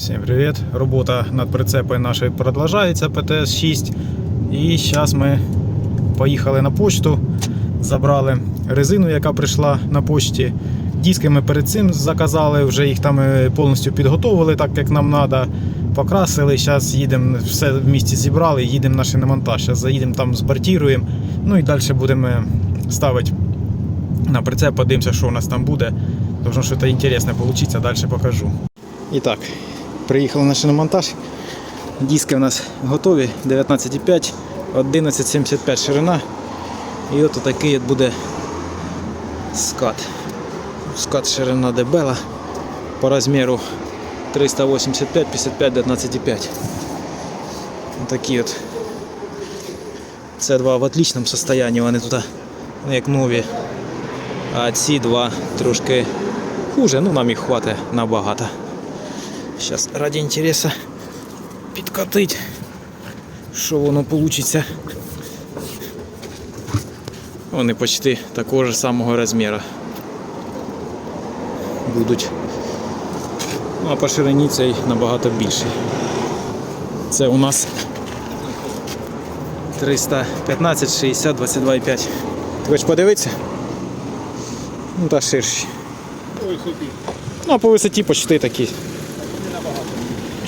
Всім привіт! Робота над прицепом нашою продовжується ПТС-6. І зараз ми поїхали на почту, забрали резину, яка прийшла на почті. Диски ми перед цим заказали, вже їх там е, повністю підготовили, так як нам треба. Покрасили. Зараз їдемо, все в місті зібрали, їдемо на шиномонтаж. Зараз заїдемо там, збортіруємо. Ну і далі будемо ставити на прицеп, подивимося, що у нас там буде. Тому що щось інтересне вийде, далі покажу. І приїхали на шиномонтаж. Диски у нас готові. 19,5, 11,75 ширина. І от такий от буде скат. Скат ширина дебела по розміру 385, 55, 19,5. Такі от. Це два в отличному состоянии, вони тут ну, як нові. А ці два трошки хуже, ну нам їх хватить набагато. Зараз раді інтересу підкатить, що воно вийде. Вони почти такого ж самого розміру будуть. Ну а по ширині цей набагато більший. Це у нас 315, 60, 22,5. Ти хочеш подивитися? Ну та ширші. Ну а по висоті почти такі.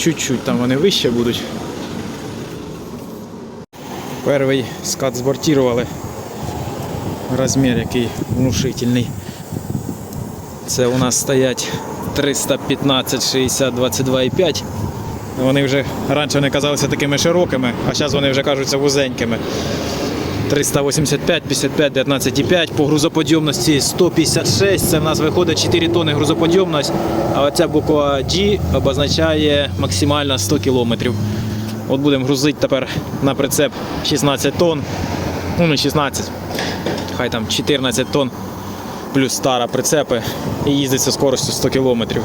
Чуть-чуть там вони вище будуть. Перший скат збортірували. Розмір який внушительний. Це у нас стоять 315, 60, 22,5. Вони вже раніше не казалися такими широкими, а зараз вони вже кажуться вузенькими. 385, 55, 19,5 по грузоподйомності 156. Це в нас виходить 4 тонни грузоподйомність, а оця буква G обозначає максимально 100 кілометрів. От будемо грузити тепер на прицеп 16 тонн. Ну не 16, хай там 14 тонн плюс стара прицепи і їздить зі скоростю 100 кілометрів.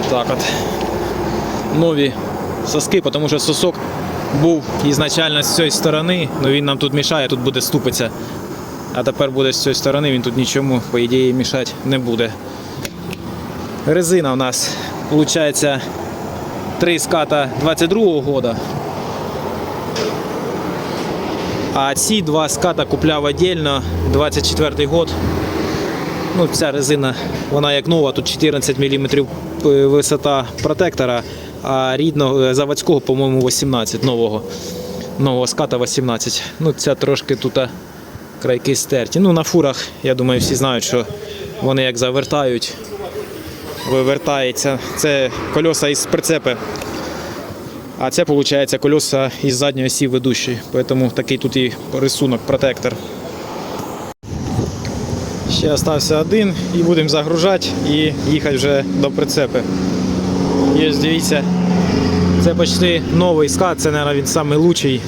Отак от. Нові соски, тому що сосок був ізначально з цієї сторони, але він нам тут мішає, тут буде ступиця. А тепер буде з цієї сторони, він тут нічому, по ідеї, мішати не буде. Резина у нас виходить 3 ската 22-го года. А ці два ската купляв віддільно 24 год. Ну, ця резина, вона як нова, тут 14 мм висота протектора, а рідного е, заводського, по-моєму, 18 нового. Нового ската 18. Ну, ця трошки тут крайки стерті. Ну, на фурах, я думаю, всі знають, що вони як завертають, вивертається. Це кольоса із прицепи. А це виходить колеса із задньої осі ведущої. Тому такий тут і рисунок, протектор. Ще залишився один і будемо загружати і їхати вже до прицепи. Є, дивіться, це почти новий скат, це, мабуть, він найкращий.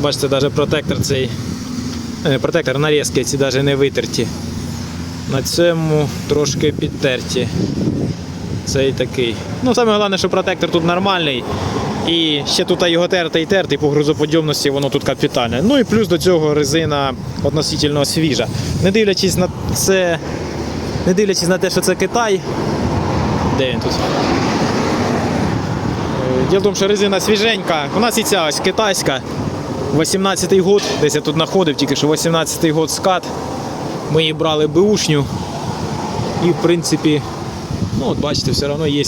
Бачите, навіть протектор цей. е, Протектор нарізки ці навіть не витерті. На цьому трошки підтерті. Цей такий. Ну, саме головне, що протектор тут нормальний. І ще тут його терти і терти, по грузоподйомності воно тут капітальне. Ну і плюс до цього резина относительно свіжа. Не дивлячись на це, не дивлячись на те, що це Китай. Де він тут? Е, Діло в тому, що резина свіженька. У нас і ця ось китайська. 18-й год, десь я тут знаходив, тільки що 18-й год скат. Ми її брали беушню. І в принципі Ну, от бачите, все одно є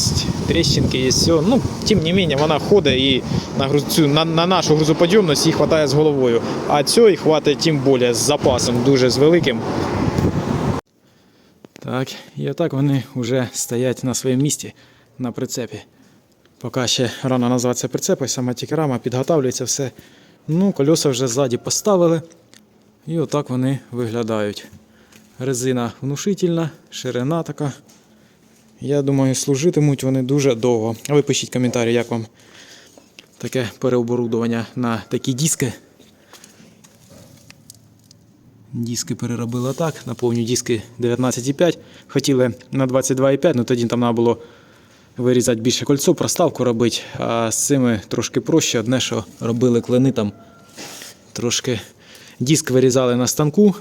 тріщинки, є все. Ну, тим не менше, вона ходить і на, груз, цю, на, на нашу грузоподйомність їй вистачає з головою. А цієї хватить тим більше з запасом, дуже з великим. Так, і отак вони вже стоять на своєму місці на прицепі. Поки ще рано називатися прицепом, сама тільки рама, підготавлюється все. Ну, кольоса вже ззаді поставили. І отак вони виглядають. Резина внушительна, ширина така. Я думаю, служитимуть вони дуже довго. А ви пишіть коментарі, як вам таке переоборудування на такі диски. Диски переробили так, на повні диски 19,5. Хотіли на 22,5, але тоді там треба було вирізати більше кольцо, проставку робити. А з цими трошки проще. Одне, що робили клини там трошки диск вирізали на станку,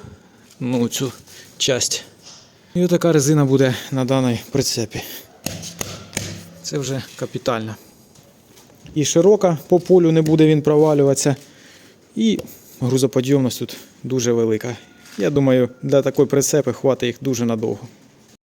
ну цю часть. І отака резина буде на даній прицепі. Це вже капітально. І широка по полю не буде він провалюватися. І грузоподйомність тут дуже велика. Я думаю, для такої прицепи хватить їх дуже надовго.